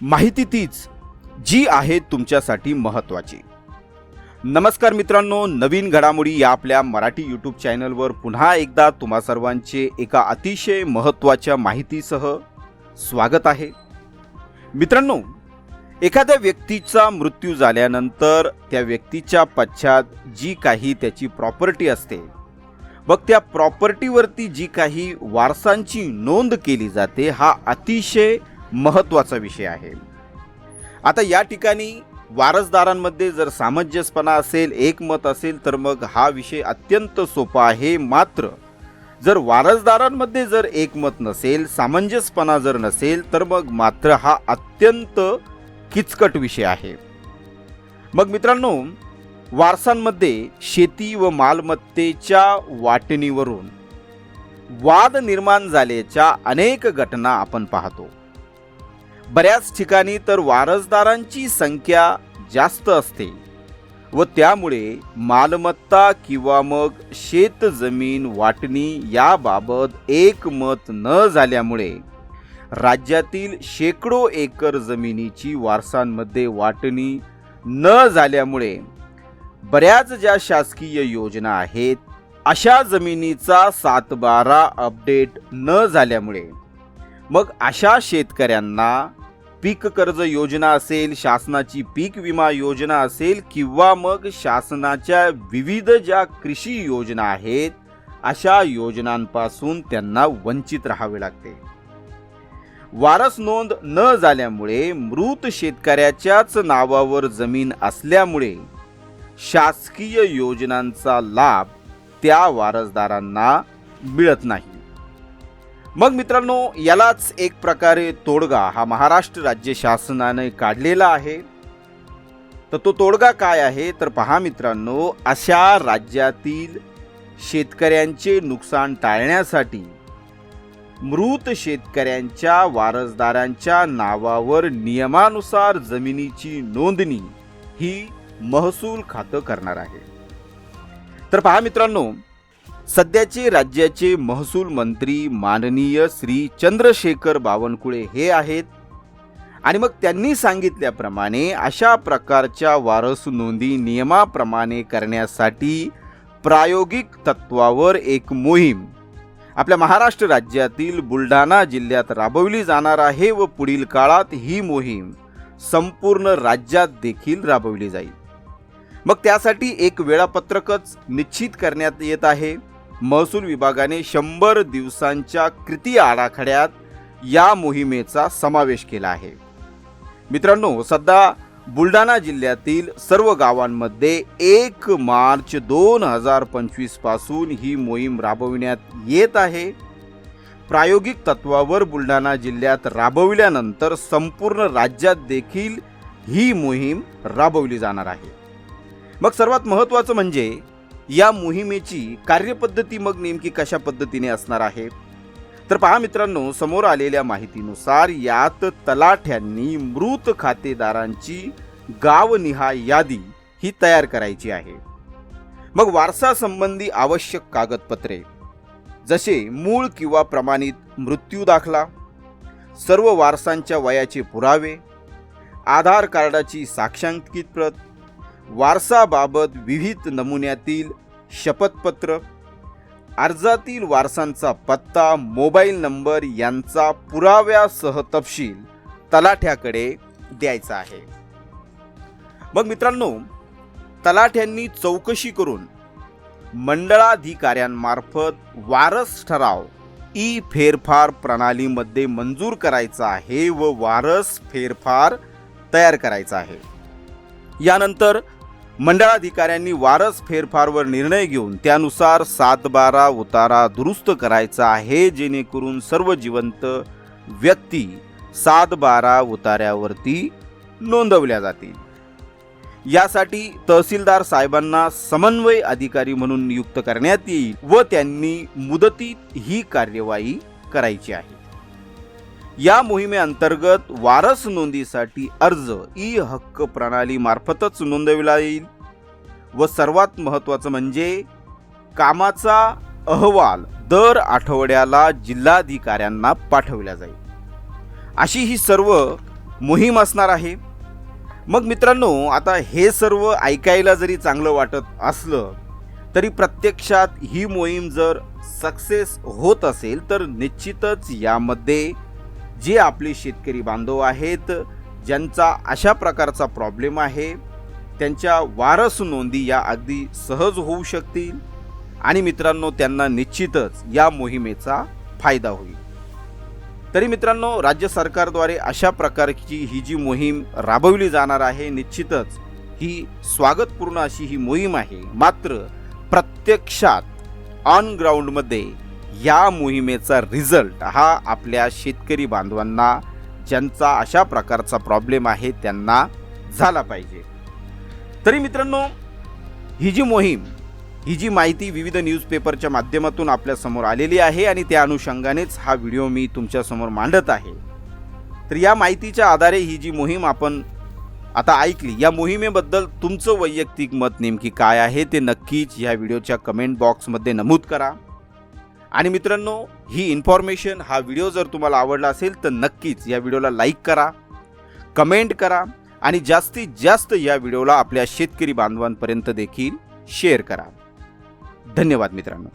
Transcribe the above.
माहिती तीच जी आहे तुमच्यासाठी महत्त्वाची. नमस्कार मित्रांनो नवीन घडामोडी या आपल्या मराठी यूट्यूब चॅनलवर पुन्हा एकदा तुम्हा सर्वांचे एका अतिशय महत्त्वाच्या माहितीसह स्वागत आहे. मित्रांनो एखाद्या व्यक्तीचा मृत्यू झाल्यानंतर त्या व्यक्तीच्या पश्चात जी काही त्याची प्रॉपर्टी असते मग त्या प्रॉपर्टीवरती जी काही वारसांची नोंद केली जाते हा अतिशय महत्त्वाचा विषय आहे. आता या ठिकाणी वारसदारांमध्ये जर सामंजस्यपणा असेल एकमत असेल तर मग हा विषय अत्यंत सोपा आहे. मात्र जर वारसदारांमध्ये जर एकमत नसेल सामंजस्यपणा जर नसेल तर मग मात्र हा अत्यंत किचकट विषय आहे. मग मित्रांनो वारसांमध्ये शेती व मालमत्तेच्या वाटणीवरून वाद निर्माण झाल्याच्या अनेक घटना आपण पाहतो. बऱ्याच ठिकाणी तर वारसदारांची संख्या जास्त असते व त्यामुळे मालमत्ता किंवा मग शेतजमीन वाटणी याबाबत एकमत न झाल्यामुळे राज्यातील शेकडो एकर जमिनीची वारसांमध्ये वाटणी न झाल्यामुळे बऱ्याच ज्या शासकीय योजना आहेत अशा जमिनीचा सातबारा अपडेट न झाल्यामुळे मग अशा शेतकऱ्यांना पीक कर्ज योजना असेल शासनाची पीक विमा योजना असेल किंवा मग शासनाच्या विविध ज्या कृषी योजना आहेत अशा योजनांपासून त्यांना वंचित राहावे लागते. वारस नोंद न झाल्यामुळे मृत शेतकऱ्याच्याच नावावर जमीन असल्यामुळे शासकीय योजनांचा लाभ त्या वारसदारांना मिळत नाही. मग मित्रांनो यालाच एक प्रकारे तोडगा हा महाराष्ट्र राज्य शासनाने काढलेला आहे. तर तो तोडगा काय आहे? तर पहा मित्रांनो अशा राज्यातील शेतकऱ्यांचे नुकसान टाळण्यासाठी मृत शेतकऱ्यांच्या वारसदारांच्या नावावर नियमानुसार जमिनीची नोंदणी ही महसूल खातं करणार आहे. तर पहा मित्रांनो सध्याचे राज्याचे महसूल मंत्री माननीय श्री चंद्रशेखर बावनकुळे हे आहेत. आणि मग त्यांनी सांगितल्याप्रमाणे अशा प्रकारच्या वारस नोंदी नियमाप्रमाणे करण्यासाठी प्रायोगिक तत्वावर एक मोहीम आपल्या महाराष्ट्र राज्यातील बुलढाणा जिल्ह्यात राबवली जाणार आहे व पुढील काळात ही मोहीम संपूर्ण राज्यात देखील राबवली जाईल. मग त्यासाठी एक वेळापत्रकच निश्चित करण्यात येत आहे. महसूल विभागाने शंभर दिवसांच्या कृती आराखड्यात या मोहिमेचा समावेश केला आहे. मित्रांनो सध्या बुलढाणा जिल्ह्यातील सर्व गावांमध्ये एक मार्च दोन हजार पंचवीसपासून ही मोहीम राबविण्यात येत आहे. प्रायोगिक तत्वावर बुलढाणा जिल्ह्यात राबविल्यानंतर संपूर्ण राज्यात देखील ही मोहीम राबवली जाणार आहे. मग सर्वात महत्त्वाचं म्हणजे या मोहिमेची कार्यपद्धती मग नेमकी कशा पद्धतीने असणार आहे? तर पहा मित्रांनो समोर आलेल्या माहितीनुसार यात तलाठ्यांनी मृत खातेदारांची गावनिहाय यादी ही तयार करायची आहे. मग वारसा संबंधी आवश्यक कागदपत्रे जसे मूळ किंवा प्रमाणित मृत्यू दाखला सर्व वारसांच्या वयाचे पुरावे आधार कार्डाची साक्षांकित प्रत वारसाबाबत विविध नमुन्यातील शपथपत्र अर्जातील वारसांचा पत्ता मोबाईल नंबर यांचा पुराव्यासह तपशील तलाठ्याकडे द्यायचा आहे. मग मित्रांनो तलाठ्यांनी चौकशी करून मंडळाधिकाऱ्यांमार्फत वारस ठराव ई फेरफार प्रणालीमध्ये मंजूर करायचा आहे व वारस फेरफार तयार करायचा आहे. यानंतर मंडळाधिकाऱ्यांनी वारस फेरफारवर निर्णय घेऊन त्यानुसार सात बारा उतारा दुरुस्त करायचा आहे जेणेकरून सर्व जिवंत व्यक्ती सात बारा उतार्यावरती नोंदवल्या जातील. यासाठी तहसीलदार साहेबांना समन्वय अधिकारी म्हणून नियुक्त करण्यात येईल व त्यांनी मुदतीत ही कार्यवाही करायची आहे. या मोहिमेअंतर्गत वारस नोंदीसाठी अर्ज ई हक्क प्रणाली मार्फतच नोंदविला येईल व सर्वात महत्त्वाचं म्हणजे कामाचा अहवाल दर आठवड्याला जिल्हाधिकाऱ्यांना पाठवला जाईल. अशी ही सर्व मोहीम असणार आहे. मग मित्रांनो आता हे सर्व ऐकायला जरी चांगलं वाटत असलं तरी प्रत्यक्षात ही मोहीम जर सक्सेस होत असेल तर निश्चितच यामध्ये जे आपले शेतकरी बांधव आहेत ज्यांचा अशा प्रकारचा प्रॉब्लेम आहे त्यांच्या वारस नोंदी या अगदी सहज होऊ शकतील आणि मित्रांनो त्यांना निश्चितच या मोहिमेचा फायदा होईल. तरी मित्रांनो राज्य सरकारद्वारे अशा प्रकारची ही जी मोहीम राबवली जाणार आहे निश्चितच ही स्वागतपूर्ण अशी ही मोहीम आहे. मात्र प्रत्यक्षात ऑन ग्राउंडमध्ये या मोहिमेचा रिझल्ट हा आपल्या शेतकरी बांधवांना ज्यांचा अशा प्रकारचा प्रॉब्लेम आहे त्यांना झाला पाहिजे. तरी मित्रांनो ही जी मोहीम ही जी माहिती विविध न्यूजपेपरच्या माध्यमातून आपल्यासमोर आलेली आहे आणि त्या अनुषंगानेच हा व्हिडिओ मी तुमच्यासमोर मांडत आहे. तर या माहितीच्या आधारे ही जी मोहीम आपण आता ऐकली या मोहिमेबद्दल तुमचं वैयक्तिक मत नेमकी काय आहे ते नक्कीच या व्हिडिओच्या कमेंट बॉक्समध्ये नमूद करा. आणि मित्रांनो ही इन्फॉर्मेशन हा व्हिडिओ जर तुम्हाला आवडला असेल तर नक्कीच या व्हिडिओला लाईक करा कमेंट करा आणि जास्तीत जास्त या व्हिडिओला आपल्या शेतकरी बांधवांपर्यंत देखील शेअर करा. धन्यवाद मित्रांनो.